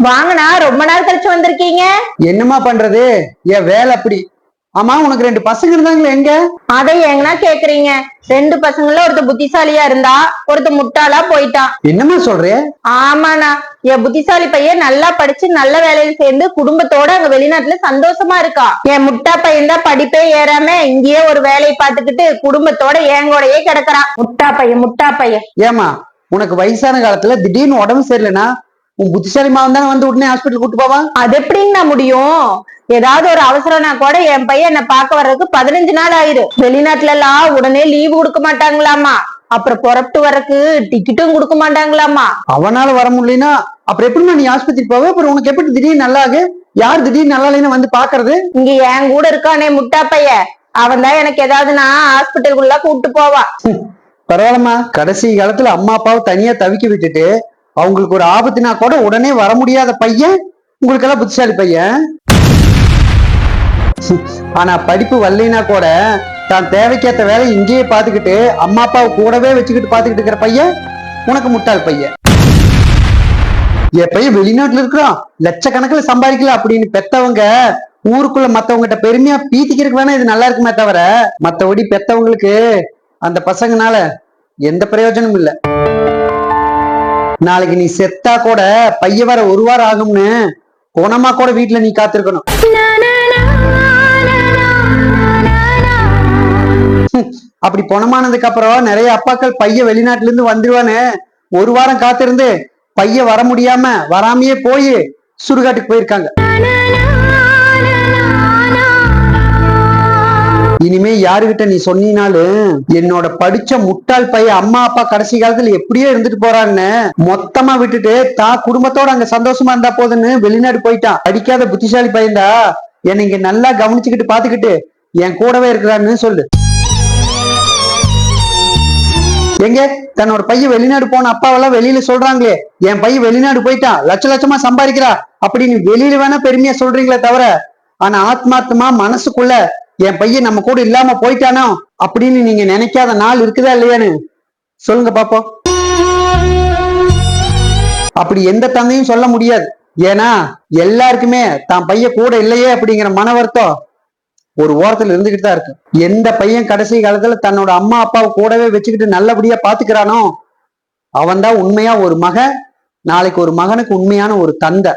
வாங்கண்ணா ரொம்ப நாள் கழிச்சு வந்திருக்கீங்க? என்னம்மா பண்றது? என் வேலை அப்படி. ஆமா உனக்கு ரெண்டு பசங்க இருந்தாங்களே எங்க? அதை எங்கனா கேக்குறீங்க? ரெண்டு பசங்கள ஒருத்த புத்திசாலியா இருந்தா ஒருத்த முட்டாளா போயிட்டான் என்னம்மா சொல்றே? ஆமாண்ணா என் புத்திசாலி பையன் நல்லா படிச்சு நல்ல வேலையில சேர்ந்து குடும்பத்தோட அங்க வெளிநாட்டுல சந்தோஷமா இருக்கா. என் முட்டா பையன் தான் படிப்பே ஏறாம இங்கேயே ஒரு வேலையை பார்த்துக்கிட்டு குடும்பத்தோட எங்கூடயே கிடக்குறான். முட்டா பையன் முட்டா பையன். ஏமா உனக்கு வயசான காலத்துல திடீர்னு உடம்பு சரியில்லைனா உன் புத்திசாலி மாவன் தானே வந்து உடனே ஹாஸ்பிட்டல் கூட்டு போவான் அது எப்படிங்கண்ணா முடியும்? ஏதாவது ஒரு அவசரம்னா கூட என் பையன் என்ன பார்க்க வர்றதுக்கு பதினஞ்சு நாள் ஆயிரும். வெளிநாட்டுல எல்லாம் உடனே லீவு கொடுக்க மாட்டாங்களாமா? அப்புறம் புறப்பட்டு வர்றதுக்கு டிக்கெட்டும் கொடுக்க மாட்டாங்களாமா? அவனால வர முடியலனா அப்புறம் எப்படிம்மா நீ ஆஸ்பத்திரி போவ? அப்புறம் உனக்கு எப்படி திடீர்னு நல்லா ஆகு யார் திடீர்னு நல்லா இல்லைன்னு வந்து பாக்குறது இங்க என் கூட இருக்கானே முட்டா பையன் அவன் தான் எனக்கு ஏதாவதுனா ஹாஸ்பிட்டலுக்குள்ள கூப்பிட்டு போவான் பரவாயில்லம்மா. கடைசி காலத்துல அம்மா அப்பாவை தனியா தவிக்க விட்டுட்டு அவங்களுக்கு ஒரு ஆபத்துனா கூட உடனே வர முடியாத பையன் உங்களுக்கு எல்லாம் புத்திசாலி பையன். ஆனா படிப்பு வரலைன்னா கூட தான் தேவைக்கேத்த வேலை இங்கேயே பாத்துக்கிட்டு அம்மா அப்பாவை கூடவே வச்சுக்கிட்டு பாத்துக்கிட்டு இருக்கிற பையன் உனக்கு முட்டாள் பையன். என் பையன் வெளிநாட்டுல இருக்கிறான். லட்சக்கணக்கில் சம்பாதிக்கல அப்படின்னு பெத்தவங்க ஊருக்குள்ள மத்தவங்ககிட்ட பெருமையா பீத்திக்கிறதுக்கு வேணா இது நல்லா இருக்குமே தவிர மத்தபடி பெத்தவங்களுக்கு அந்த பசங்கனால எந்த பிரயோஜனமும் இல்ல. நாளைக்கு நீ செத்தா கூட பைய வர ஒரு வாரம் ஆகும்னு குணமா கூட வீட்டுல நீ காத்திருக்கணும். அப்படி பணமானதுக்கு அப்புறம் நிறைய அப்பாக்கள் பைய வெளிநாட்டுல இருந்து வந்துருவான்னு ஒரு வாரம் காத்திருந்து பைய வர முடியாம வராமையே போய் சுடுகாட்டுக்கு போயிருக்காங்க. இனிமே யாருகிட்ட நீ சொன்னீனாலும் என்னோட படிச்ச முட்டாள் பையன் அம்மா அப்பா கடைசி காலத்துல எப்படியோ இருந்துட்டு போறான்னு மொத்தமா விட்டுட்டு தான் குடும்பத்தோட அங்க சந்தோஷமா இருந்தா போதுன்னு வெளிநாடு போயிட்டான். படிக்காத புத்திசாலி பையன்டா. என்னை இங்க நல்லா கவனிச்சுக்கிட்டு பாத்துக்கிட்டு என் கூடவே இருக்கிறான்னு சொல்லு. எங்க? தன்னோட பையன் வெளிநாடு போன அப்பாவெல்லாம் வெளியில சொல்றாங்களே. என் பையன் வெளிநாடு போயிட்டான். லட்ச லட்சமா சம்பாதிக்கிறா. அப்படின்னு வெளியில வேணா பெருமையா சொல்றீங்களே தவிர ஆனா ஆத்மார்த்தமா மனசுக்குள்ள என் பையன் நம்ம கூட இல்லாம போயிட்டானோ அப்படின்னு நீங்க நினைக்காத நாள் இருக்குதா இல்லையான்னு சொல்லுங்க பாப்போம். அப்படி எந்த தந்தையும் சொல்ல முடியாது. ஏன்னா எல்லாருக்குமே தான் பையன் கூட இல்லையே அப்படிங்கிற மன வருத்தம் ஒரு ஓரத்துல இருந்துகிட்டு தான் இருக்கு. எந்த பையன் கடைசி காலத்துல தன்னோட அம்மா அப்பாவை கூடவே வச்சுக்கிட்டு நல்லபடியா பாத்துக்கிறானோ அவன் தான் உண்மையா ஒரு மகன் நாளைக்கு ஒரு மகனுக்கு உண்மையான ஒரு தந்தை.